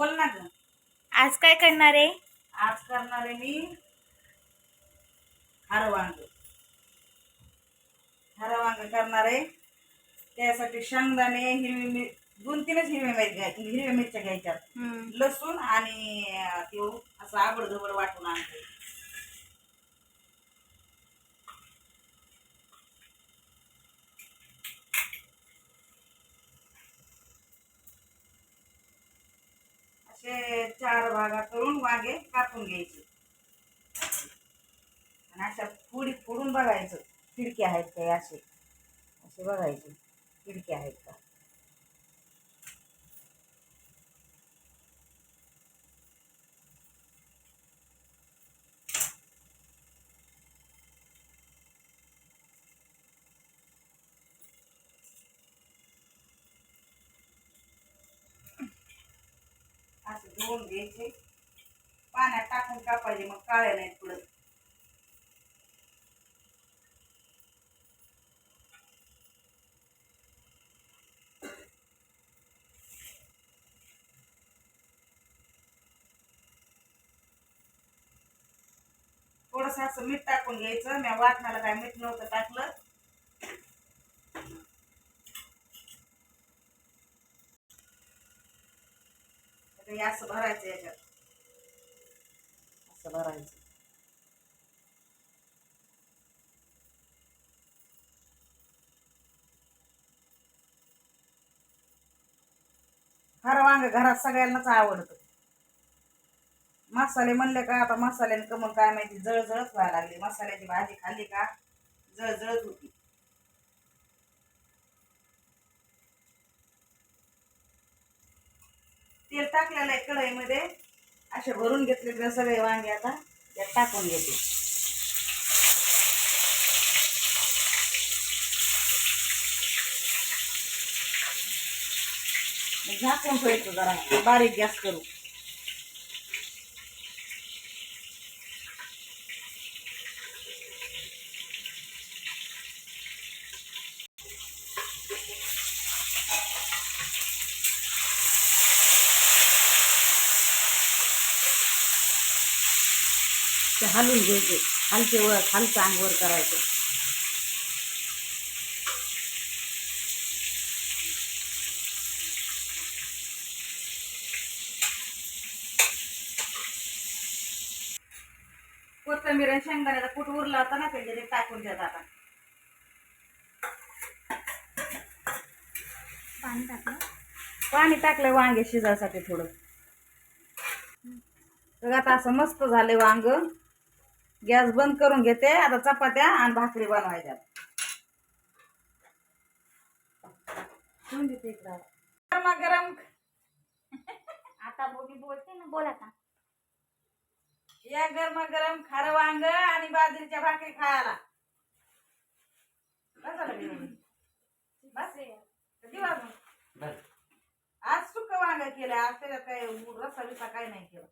बोल ना ग. आज काय करणार आहे? आज करणार आहे मी हरं वांग हरं वांग करणार आहे. त्यासाठी शेंगदाणे हिरवी मिर दोन तीनच हिरव्या घ्यायच्या हिरव्या मिरच्या घ्यायच्या. लसूण आणि ते असं आबड धबड वाटून आणते. असे चार भागा करून वांगे कापून घ्यायचे. आणि अशा फोडी फोडून बघायचं खिडक्या आहेत काय असे? असे बघायचे खिडक्या आहेत का? असे धुवून घ्यायचे. पाण्यात टाकून कापायचे मग काळे नाहीत पुढं थोडस असं मीठ टाकून घ्यायचं. मी वाटणाला काय मीठ नव्हतं टाकलं. हे असं भरायचं याच्यात. असं भरायचं. हर वांग घरात सगळ्यांनाच आवडतं. मसाले म्हणले का आता मसाल्याने कमल काय माहिती जळजळच व्हायला लागली. मसाल्याची भाजी खाल्ली का जळजळत होती. तेल टाकलेलं आहे कढईमध्ये. असे भरून घेतले सगळे वांगे आता. त्यात टाकून घेते. झाकून ठेवायचं जरा. बारीक गॅस करू. ते हलवून घ्यायचे. खालचे वर खालचं अंग वर करायचं. कोथिंबीर आणि शेंगदाण्याचा कूट उरला होता ना त्याच्यात ते टाकून द्या आता. पाणी टाकलं? पाणी टाकलं वांगे शिजायसाठी थोडं. आता असं मस्त झाले वांग. गॅस बंद करून घेते आता चपात्या आणि भाकरी बनवायच्या. इकडं. गरमागरम आता बोली बोलते ना बोला आता. या गरमागरम खारं वांग आणि बाजरीच्या भाकरी खायला. की. आज सुक वांग केलं आज त्याच्यात काय रसा बिसा काय नाही केलं.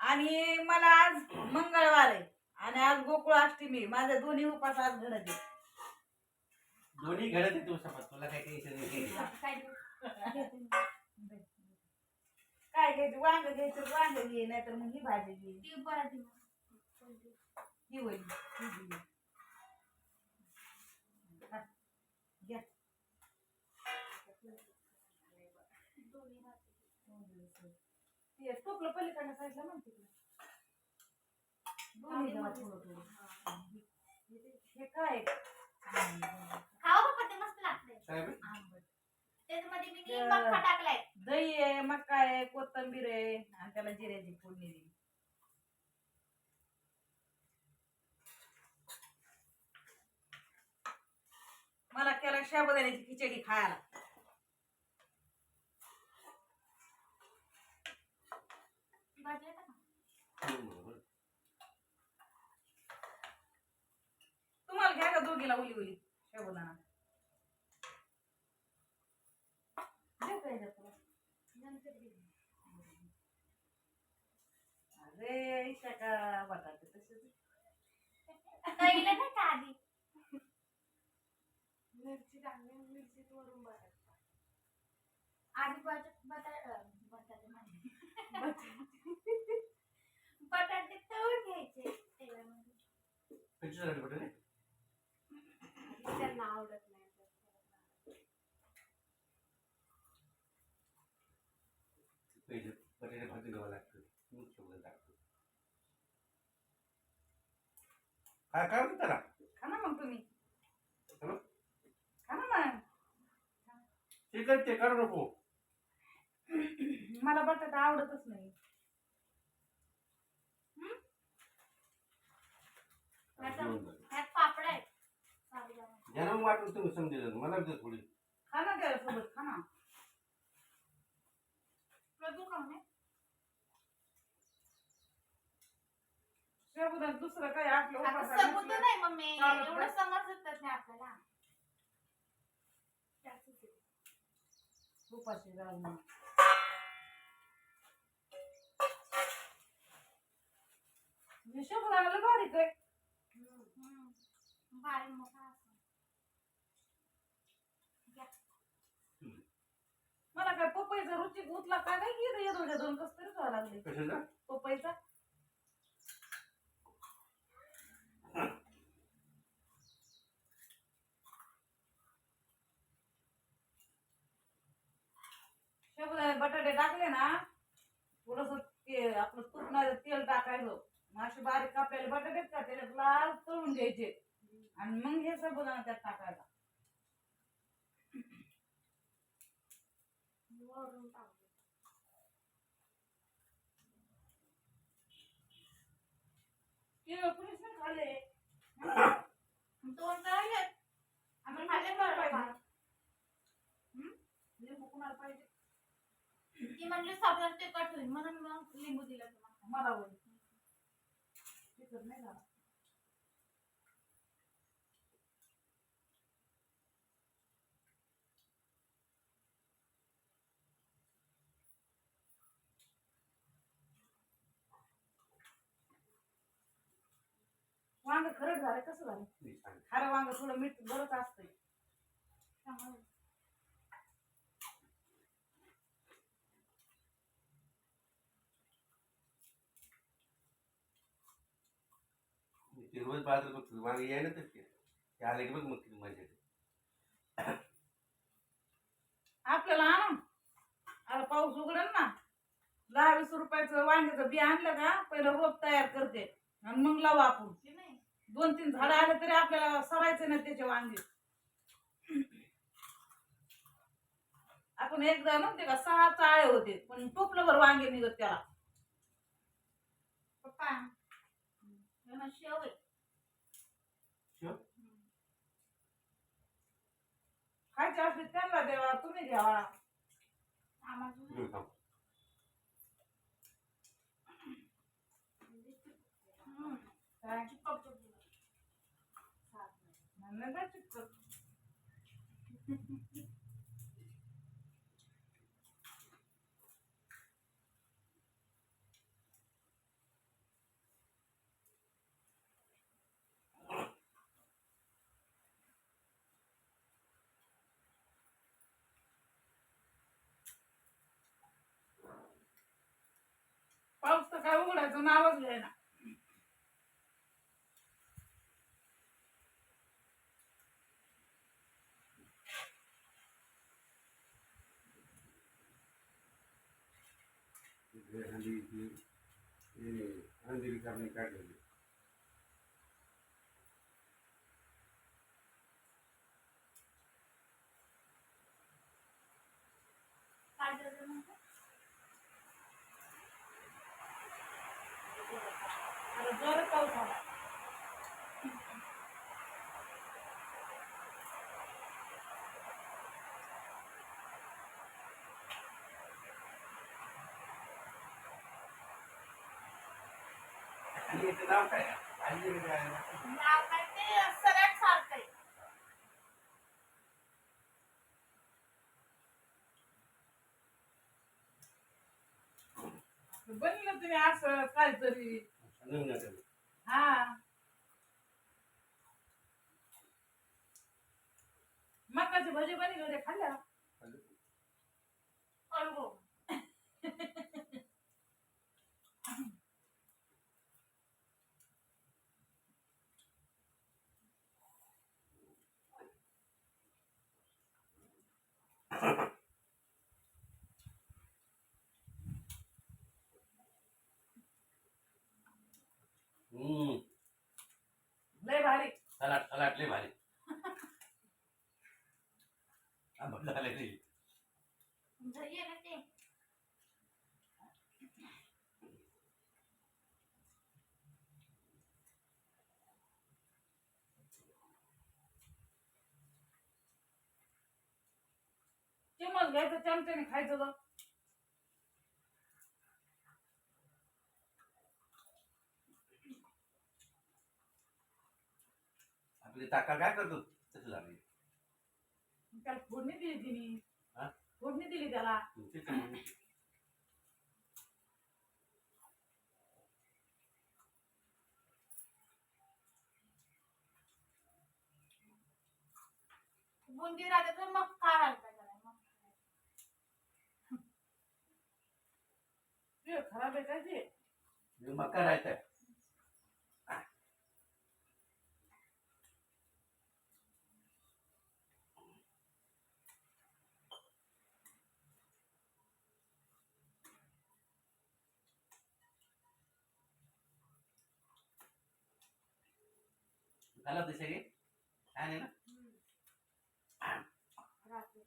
आणि मला आज मंगळवार आहे. आणि आज गोकुळ अष्टमी माझे दोन्ही उपास आज घडत आहे दोन्ही घडत आहे तू समज तुला काही टेन्शन नाही. काय घ्यायचं? वांग घ्यायचं. वांग घे नाहीतर मग ही भाजी घे. ती बरं ती ही होईल. ही घे. टोपलं पलीकडनं साईडला दोन्ही द्यावा थोडं थोडं. हे- काय? खावा बाबा ते मस्त लागतंय. साहेब आंबट त्याच्यामध्ये मी तर- मक्का टाकलाय. दही आहे मका आहे कोथिंबीर आहे आणि त्याला जिऱ्याची फोडणी दिली. मला केला शाबुदाण्याची खिचडी खायला ती भाजी आहे का तुम्हाला घ्या का दोघीला उली उली? घेईन. अरे ईशा का बटाटे तसेच? तळीला नाही का आधी? मिरची टाकली मिरची वरून बटाटा आधी त्यांना आवडत नाही. पहिले बटाटे भाजी घ्यावं लागतं. मुख्य काय काय म्हणता खा ना मग तुम्ही. हॅलो? खा ना ते मला बटाटा आवडतच नाही. तुम्ही समजेल मला दे थोडी खा ना त्याच्यासोबत खा ना तुला तू खाऊ नये? शेवगात दुसरं काय आपलं आता उपासाला सबूत नसलं. नाही मम्मी चालत एवढं नाही. समजतच नाही आपल्याला आहे. उपाशी जाऊ नये. हे शेवगाला बारीक आहे हम्म. बारीक मोठा असतो. घ्या. मला काय पपईचा रुची उतला काय नाही की येत होत्या दोन कस तरी खावं लागले. कशाला? पपईचा बटाटे टाकले ना थोडस ते आपलं तुटणार तेल टाकायचं. मग असे बारीक कापलेले बटाटे का? त्याच्यात लाल तळून घ्यायचे. आणि मग हे साबुदाणा त्यात टाकायचा. वरून टाकू. दोन बरं कुणाला पाहिजे. ती म्हणली साबुदाणा ते कट होईल. म्हणून मग लिंबू दिलं तुम्हाला. मला नाही झाला. वांग खरंच झालं कसं झालं. खारं वांग थोडं मीठ बरंच असतंय. ते रोज बाजार बघतो वांगे तर ते. आले की बघ मग किती मजा येते. आपल्याला आणून. आता पाऊस उघडेल ना. दहा वीस रुपयाचं वांग्याचं बी आणलं का पहिलं रोप तयार करते. आणि मग लावू आपण. दोन तीन झाडं आले तरी आपल्याला सरायचं नाही त्याचे वांगे. आपण एकदा नव्हते का सहा चाळे होते पण टोपलं भर वांगे निघत त्याला. पप्पा ना शेव? खायचे असले त्यांना द्यावा तुम्ही घ्यावा आम्हाला घेऊन थांब. हम्म. काय चिपकतो तुला. म्हणलं काय चिपकत. पाऊस तर काय उघडायचं नावच घ्यायना ते हल्ली ते हे अंधेरी काढलेली. काय झालं पाऊस आला. आणि नाव काय काय नाव काय ते सराट सारखं आहे. बनलं तुम्ही असं काहीतरी हा मकाची भजी बनी खाल्ल्या लय भारी. सलाड सलाड लय भारी. चिमच घ्यायचं चमच्याने खायचं बघ आपले ताका काय करतो तसं त्याला फोडणी दिली तिने. हा? फोडणी दिली त्याला. तुमचे? बुंदी राहते तर मग काय त्याला मग ते खराब आहे काय ते? मका राहत आहे झालं तसे काय नाही आहे ना राहते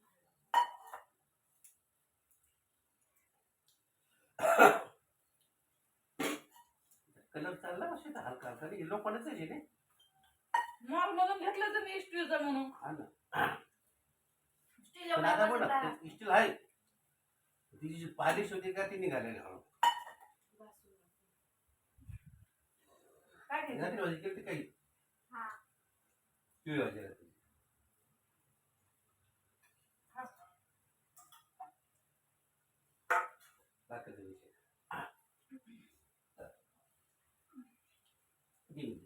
कलर चालला असे तर हलका हलका. येलो आहे रे. मॉल मधून घेतलं तर मी स्टीलचं म्हणून. हा ना. स्टील पण आता बघ ना स्टील आहे. तिची जी पॉलिश होती का ती निघालेली हळू काय घ्यायचं? रात्री भाजी केली काही हा? भाजी बाकीचा विषय दिन.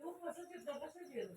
तू कसं चित्र कसं केलं